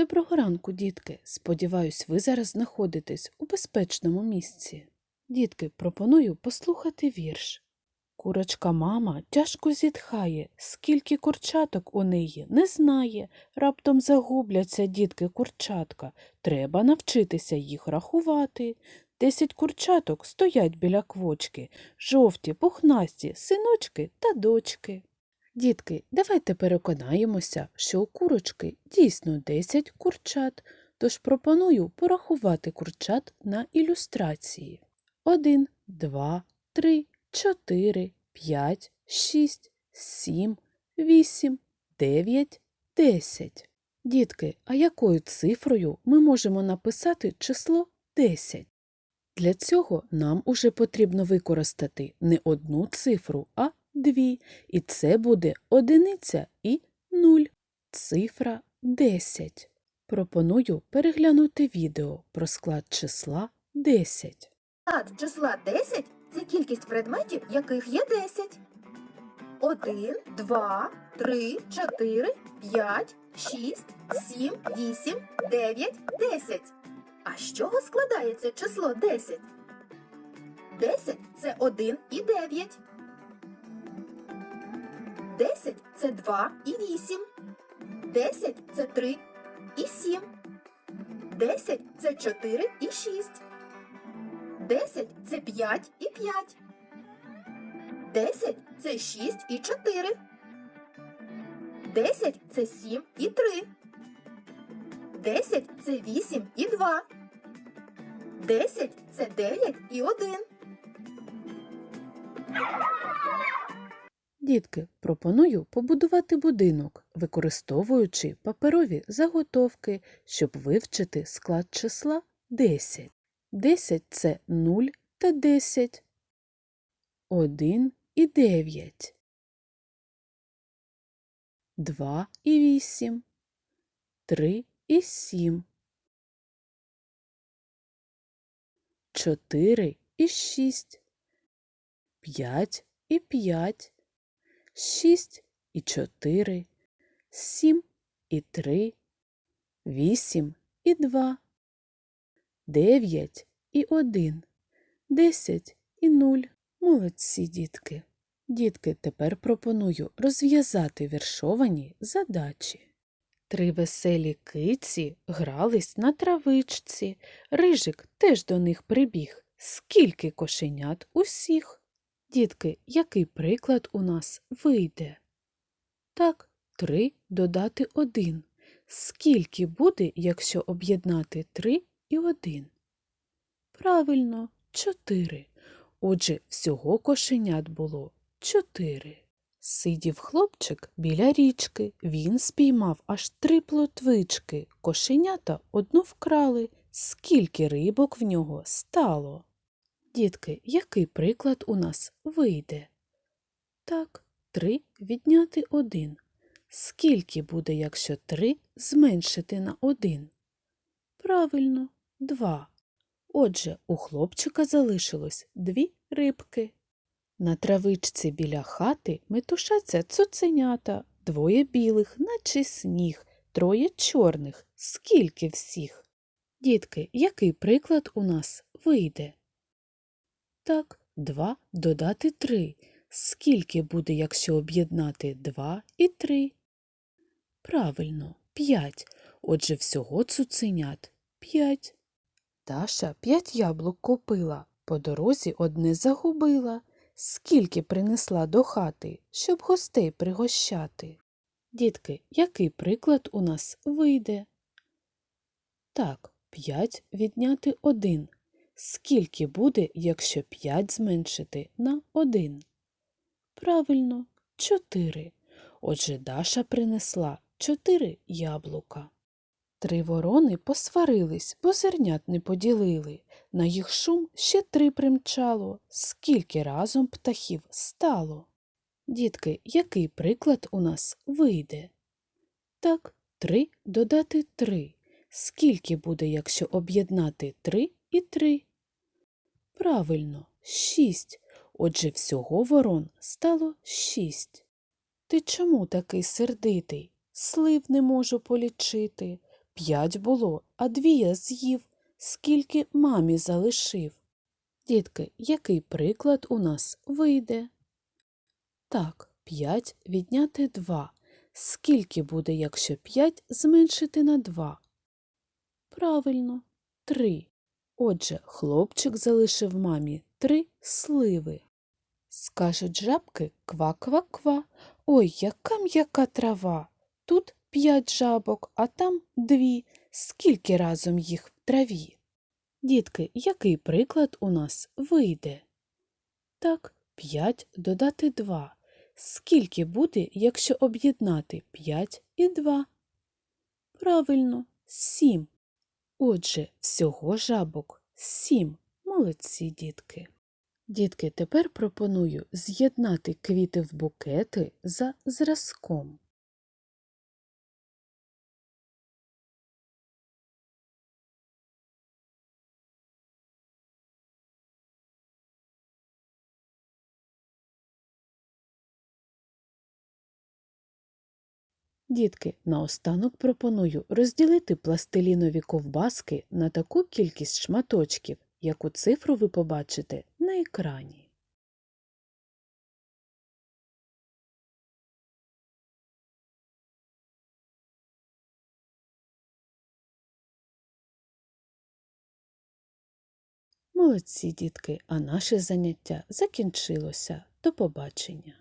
Доброго ранку, дітки. Сподіваюсь, ви зараз знаходитесь у безпечному місці. Дітки, пропоную послухати вірш. Курочка мама тяжко зітхає, скільки курчаток у неї не знає. Раптом загубляться дітки курчатка. Треба навчитися їх рахувати. Десять курчаток стоять біля квочки, жовті, пухнасті, синочки та дочки. Дітки, давайте переконаємося, що у курочки дійсно 10 курчат, тож пропоную порахувати курчат на ілюстрації. 1, 2, 3, 4, 5, 6, 7, 8, 9, 10. Дітки, а якою цифрою ми можемо написати число 10? Для цього нам уже потрібно використати не одну цифру, а дві, і це буде одиниця і нуль. Цифра 10. Пропоную переглянути відео про склад числа 10. Склад числа 10 це кількість предметів, яких є 10. 1, 2, 3, 4, 5, 6, 7, 8, 9, 10. А з чого складається число 10? 10 це 1 і 9. 10 це 2 і 8. 10 це 3 і 7. 10 це 4 і 6. 10 це 5 і 5. 10 це 6 і 4. 10 це 7 і 3. 10 це 8 і 2. 10 це 9 і 1. Дітки, пропоную побудувати будинок, використовуючи паперові заготовки, щоб вивчити склад числа 10. 10 – це 0 та 10. 1 і 9. 2 і 8. 3 і 7. 4 і 6. 5 і 5. 6 і 4, 7 і 3, 8 і 2, 9 і 1, 10 і 0. Молодці, дітки. Дітки, тепер пропоную розв'язати віршовані задачі. Три веселі киці грались на травичці. Рижик теж до них прибіг. Скільки кошенят усіх? Дітки, який приклад у нас вийде? Так, три додати один. Скільки буде, якщо об'єднати три і один? Правильно, чотири. Отже, всього кошенят було чотири. Сидів хлопчик біля річки. Він спіймав аж три плотвички. Кошенята одну вкрали. Скільки рибок в нього стало? Дітки, який приклад у нас вийде? Так, три відняти один. Скільки буде, якщо три зменшити на один? Правильно, два. Отже, у хлопчика залишилось дві рибки. На травичці біля хати метушаться цуценята, двоє білих, наче сніг, троє чорних. Скільки всіх? Дітки, який приклад у нас вийде? Так, 2 додати 3. Скільки буде, якщо об'єднати 2 і 3? Правильно, 5. Отже, всього цуценят 5. Таша 5 яблук купила, по дорозі одне загубила. Скільки принесла до хати, щоб гостей пригощати? Дітки, який приклад у нас вийде? Так, 5 відняти 1. Скільки буде, якщо 5 зменшити на 1? Правильно, 4. Отже, Даша принесла 4 яблука. Три ворони посварились, бо зернят не поділили. На їх шум ще три примчало. Скільки разом птахів стало? Дітки, який приклад у нас вийде? Так, 3 додати 3. Скільки буде, якщо об'єднати 3 і 3? Правильно, шість. Отже, всього ворон стало шість. Ти чому такий сердитий? Слив не можу полічити. п'ять було, а дві я з'їв. Скільки мамі залишив? Дітки, який приклад у нас вийде? Так, 5 відняти 2. Скільки буде, якщо 5 зменшити на 2? Правильно, 3. Отже, хлопчик залишив мамі 3 сливи. Скажуть жабки ква-ква-ква. Ой, яка м'яка трава. Тут 5 жабок, а там 2. Скільки разом їх в траві? Дітки, який приклад у нас вийде? Так, 5 додати 2. Скільки буде, якщо об'єднати 5 і 2? Правильно, 7. Отже, всього жабок сім Молодці, дітки. Дітки, тепер пропоную з'єднати квіти в букети за зразком. Дітки, наостанок пропоную розділити пластилінові ковбаски на таку кількість шматочків, яку цифру ви побачите на екрані. Молодці, дітки, а наше заняття закінчилося. До побачення.